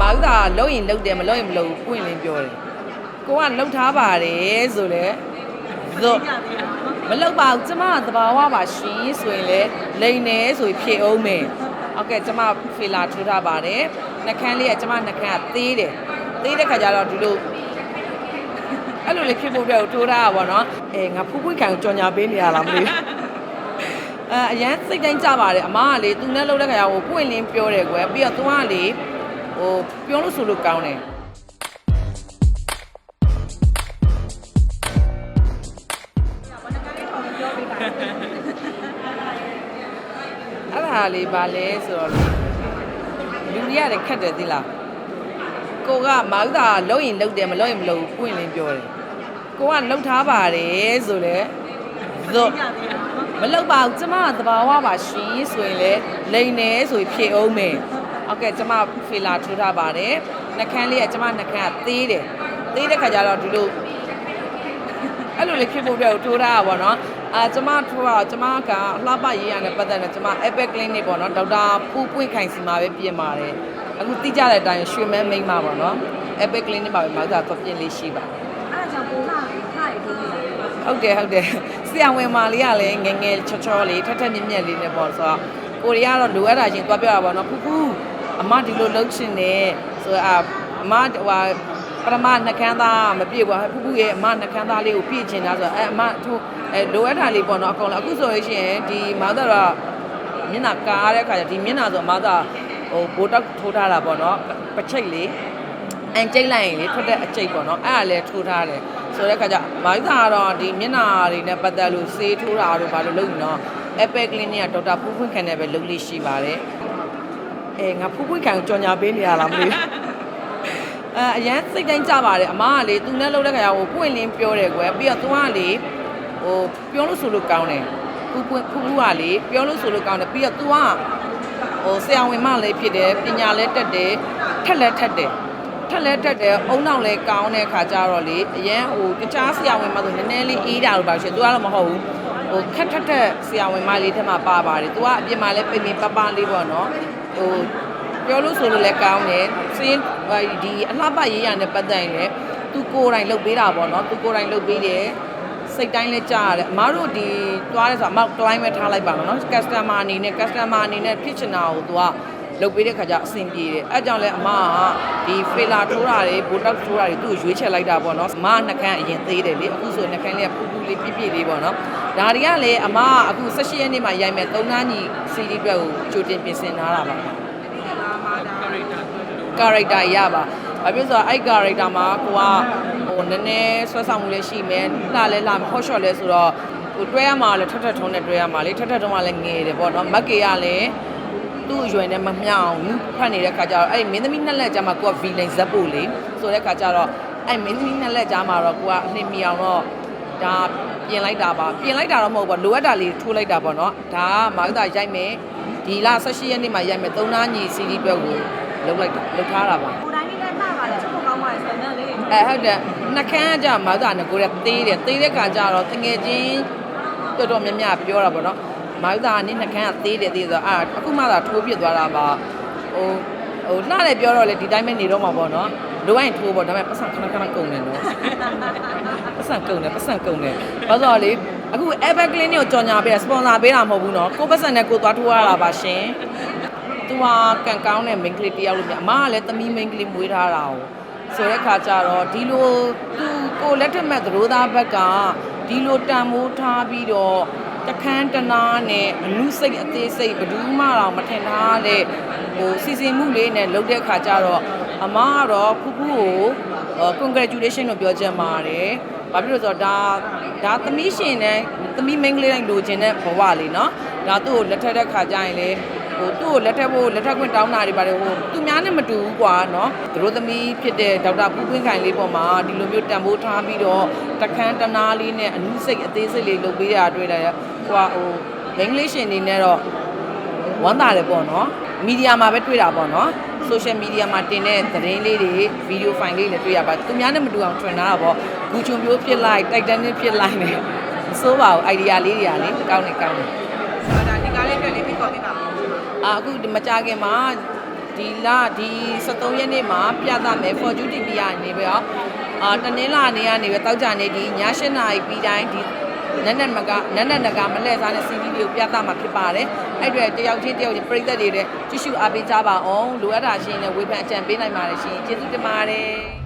မာဥသာလုံရင်လုံတယ်မလုံရင်မလုံဘူးပွင့်လင်းပြောတယ်ကိုကလုံထားပါတယ်ဆိုလဲဇော့မလုံပါဘူးကျမကသဘာဝပါရှင်ဆိုရင်လေလိန်နေဆိုဖြေအောင်မယ်ဟုတ်ကဲ့ကျမဖီလာထိုးထားပါတယ်နှကန်းလေးကကျမနှကန်းကသေးတယ်သေးတဲ့ခါကျတော့ဒီလိုအဲ့လိုလေးဖြစ်ဖို့အတွက်ထိုးထားတာပေါ့နော်အဲငါဖူးဖွေးခံကိုကြော်ညာပေးနေရလားမသိဘူးအဲအရန်စိတ်တိုင်းကြပါတယ်အမကလေသူနဲ့လှုပ်တဲ့ခါကျဟိုပွင့်လင်းပြောတယ်ကွယ်ပြီးတော့သူကလေ ဟိုပြောလို့ဆိုလို့ကောင်းတယ်အဲ့ဒါလေးပါလဲဆိုတော့လေလူကြီးရတယ်ခက်တယ်သိလားကိုကမာဥသာလုံရင်လုံတယ်မလုံရင်မလုံဘူးပွင့်လင်းပြောတယ်ကိုကလှုပ်ထားပါတယ်ဆိုလဲဇော့မလောက်ပါဘူးကျမကသဘာဝပါရှင်ဆိုရင်လေလိန်နေဆိုဖြေအောင်မယ် ဟုတ်ကဲ့ကျမဖီလာထိုးထားပါတယ်နှကန်းလေးကကျမနှကန်းကသေးတယ်သေးတဲ့ခါကျတော့ဒီလိုအဲ့လိုလေးဖြစ်ဖို့အတွက်ထိုးထားတာပေါ့နော်အာကျမထိုးတာကျမကလှပရေးရတဲ့ပတ်သက်နဲ့ကျမ Epic Clinic ပေါ့နော်ဒေါက်တာဖူးပွင့်ခိုင်စီမှာပဲပြင်ပါတယ်အခုတိကျတဲ့အတိုင်းရွှေမဲမိန်းမပေါ့နော် Epic Clinic ပါပဲမှာသာတော့ပြင်လေးရှိပါတယ်အဲ့ဒါကြောင့်ကိုလာခရီးထိုးနေတာဟုတ်တယ်ဟုတ်တယ်ဆရာဝန်မာလေးကလည်းငယ်ငယ်ချောချောလေးထက်ထက်မြက်မြက်လေးနဲ့ပေါ့ဆိုတော့ကိုရီးယားတော့လိုအပ်တာချင်းသွားပြောတာပေါ့နော်ဖူးဖူး အမဒီလိုလှုပ်ရှင်နေဆိုတော့အမဟိုပရမနှကန်းသားမပြည့်ဘူးဖူးဖူးရဲ့အမနှကန်းသားလေးကိုပြည့်ချင်တာဆိုတော့အဲအမထိုးအဲလိုအပ်တာလေးပေါ့နော်အကုန်လုံးအခုဆိုလို့ရှိရင်ဒီမောင်တော့မျက်နှာကားတဲ့ခါကျဒီမျက်နှာဆိုအမသာဟိုဘိုတက်ထိုးထားတာပေါ့နော်ပချိတ်လေးအန်ကျိတ်လိုက်ရင်လေထွက်တဲ့အကျိတ်ပေါ့နော်အဲ့ဒါလည်းထိုးထားတယ်ဆိုတဲ့ခါကျမိုင်းသာကတော့ဒီမျက်နှာတွေနဲ့ပတ်သက်လို့ဆေးထိုးတာတို့ဘာလို့လုပ်ရင်တော့ Epic Clinic ကဒေါက်တာဖူးဖွင့်ခံတယ်ပဲလုပ်လို့ရှိပါတယ် အဲငါဖူးဖွင့်ခံကိုကြော်ညာပေးနေရလားမသိဘူးအဲအရန်စိတ်တိုင်းကြပါတယ်အမကလေသူနဲ့လှုပ်တဲ့ခါကျဟိုပွင့်လင်းပြောတယ်ကွယ်ပြီးတော့သူကလေဟိုပြောလို့ဆိုလို့ကောင်းတယ်ဖူးပွင့်ဖူးဖူးကလေပြောလို့ဆိုလို့ကောင်းတယ်ပြီးတော့ तू ကဟိုဆရာဝန်မလည်းဖြစ်တယ်ပညာလည်းတက်တယ်ထက်လည်းထက်တယ်ထက်လဲတက်တယ်အုံနောက်လဲကောင်းတဲ့ခါကျတော့လေအရန်ဟိုတခြားဆရာဝန်မဆိုနည်းနည်းလေးအေးတာလို့ပါရှင်သူကတော့မဟုတ်ဘူးဟိုခက်ထက်ထက်ဆရာဝန်မလေးထဲမှာပါပါတယ်သူကအပြင်မှာလဲပိတ်ပိပပလေးပေါ့နော် ဟိုပြောလို့ဆိုလို့လဲကောင်းတယ်စင်းဒီအလှပရေးရနဲ့ပတ်သက်ရင်လည်းသူကိုယ်တိုင်လုပ်ပေးတာပေါ့နော်သူကိုယ်တိုင်လုပ်ပေးတယ်စိတ်တိုင်းလဲကြားရတယ်အမားတို့ဒီတွားလဲဆိုတော့အမောက် client ပဲထားလိုက်ပါမယ်နော် customer အနေနဲ့ customer အနေနဲ့ဖြစ်ချင်တာကိုသူက လုပ်ပေးတဲ့ခါကျအဆင်ပြေတယ်အဲကြောင့်လဲအမကဒီဖေလာထိုးတာတွေဘိုတက်ထိုးတာတွေသူ့ကိုရွေးချယ်လိုက်တာပေါ့နော်အမကနှကန်းအရင်သေးတယ်လေအခုဆိုနှကန်းလေးကပူပူလေးပြည့်ပြည့်လေးပေါ့နော်ဒါတွေကလည်းအမကအခု16ရက်နေ့မှာရိုက်မယ်၃နာညီစီရီအတွက်ကိုကြိုတင်ပြင်ဆင်ထားတာပါ character ရပါဘာဖြစ်လို့ဆိုတော့အဲ့ character မှာကိုကဟိုနည်းနည်းဆွဲဆောင်မှုလည်းရှိမယ်လှလည်းလှမယ် hot shot လည်းဆိုတော့ဟိုတွဲရမှာလည်းထက်ထက်ထုံးနဲ့တွဲရမှာလေထက်ထက်ထုံးကလည်းငယ်တယ်ပေါ့နော်မက်ကေကလည်း သူ့အရွယ်နဲ့မမျှအောင်လူဖတ်နေတဲ့ခါကျတော့အဲ့မင်းသမီးနှစ်လက်ကြားမှာကိုက villain ဇက်ဖို့လေဆိုတဲ့ခါကျတော့အဲ့မင်းသမီးနှစ်လက်ကြားမှာတော့ကိုကအနှိမ့်မီအောင်တော့ဒါပြင်လိုက်တာပါပြင်လိုက်တာတော့မဟုတ်ဘူးလိုအပ်တာလေးထိုးလိုက်တာပေါ့နော်ဒါကမာကတာရိုက်မယ်ဒီလ18ရက်နေ့မှာရိုက်မယ်သုံးနာညီစီရီဘက်ကိုလုတ်လိုက်တာလုတ်ထားတာပါကိုတိုင်းလေးလည်းမှပါလေချက်ဖို့ကောင်းပါလေဆိုတော့လေအဲဟုတ်တယ်နှကန်းကကြမာကတာငကိုတဲ့သေးတယ်သေးတဲ့ခါကျတော့တငယ်ချင်းတော်တော်များများပြောတာပေါ့နော် မာကတာကနနှကန်းကသေးတယ်သေးဆိုတော့အာအခုမှသာထိုးပြစ်သွားတာပါဟိုဟိုလှတယ်ပြောတော့လေဒီတိုင်းပဲနေတော့မှာပေါ့နော်လိုအပ်ရင်ထိုးပေါ့ဒါပေမဲ့ပတ်စံခဏခဏကုန်တယ်နော်ပတ်စံကုန်တယ်ပတ်စံကုန်တယ်ဘာလို့လဲအခု Ever Clean ကိုကြော်ညာပေးတာစပွန်ဆာပေးတာမဟုတ်ဘူးနော်ကိုပတ်စံနဲ့ကိုသွားထိုးရတာပါရှင်သူကကန်ကောင်းတဲ့ main ကလေးတယောက်လို့မြင်အမကလည်းသမီး main ကလေးမွေးထားတာ哦ဆိုတဲ့ခါကျတော့ဒီလိုသူကိုလက်ထက်မဲ့သရိုးသားဘက်ကဒီလိုတန်မိုးထားပြီးတော့ တခန်းတနာနဲ့အနုစိတ်အသေးစိတ်ဘယ်သူမှတော့မထင်ထားတဲ့ဟိုစီစဉ်မှုလေးနဲ့လုပ်တဲ့ခါကျတော့အမကတော့ဖူးဖူးကိုဟို congratulation လို့ပြောချင်ပါတယ်။ဘာဖြစ်လို့လဲဆိုတော့ဒါဒါသမီးရှင်နဲ့သမီးမိန်းကလေးတိုင်းလိုချင်တဲ့ဘဝလေးเนาะဒါသူ့ကိုလက်ထက်တဲ့ခါကျရင်လေ ဟိုသူ့ကိုလက်ထက်ဖို့လက်ထက်ခွင့်တောင်းတာတွေပါတယ်ဟိုသူများနဲ့မတူဘူးကွာနော်သူတို့သမီးဖြစ်တဲ့ဒေါက်တာပူးပွင့်ခိုင်လေးပေါ်မှာဒီလိုမျိုးတံပိုးထားပြီးတော့တခန်းတနာလေးနဲ့အနုစိတ်အသေးစိတ်လေးလုပ်ပေးရတွေ့လာရဟိုဟိုအင်္ဂလိပ်ရှင်နေနဲ့တော့ဝမ်းသာတယ်ပေါ့နော်မီဒီယာမှာပဲတွေ့တာပေါ့နော်ဆိုရှယ်မီဒီယာမှာတင်တဲ့သတင်းလေးတွေဗီဒီယိုဖိုင်လေးလည်းတွေ့ရပါသူများနဲ့မတူအောင်ထွင်တာပေါ့ဂူချုံမျိုးဖြစ်လိုက်တိုက်တန်နဲ့ဖြစ်လိုက်နေဆိုပါဦးအိုင်ဒီယာလေးတွေကလေကောင်းနေကောင်းနေဆိုတော့ဒါဒီကားလေးအတွက်လေးပြီးကော်ပေးပါဦး အာအခုဒီမကြခင်မှာဒီဒီလဒီ73ရက်နေ့မှာပြသမယ် for duty ပြရနေပြီးတော့အာတနင်္လာနေ့ကနေပဲတောက်ကြနေဒီည7နာရီပြီးတိုင်းဒီနက်နက်မကနက်နက်နကမလဲစားတဲ့ CD လေးကိုပြသမှာဖြစ်ပါတယ်အဲ့အတွက်တယောက်ချင်းတယောက်ချင်းပြည်သက်တွေတဲ့ကြည့်ရှုအားပေးကြပါအောင်လိုအပ်တာရှိရင်လည်းဝေဖန်အကြံပေးနိုင်ပါတယ်ရှင်ကျေးဇူးတင်ပါတယ်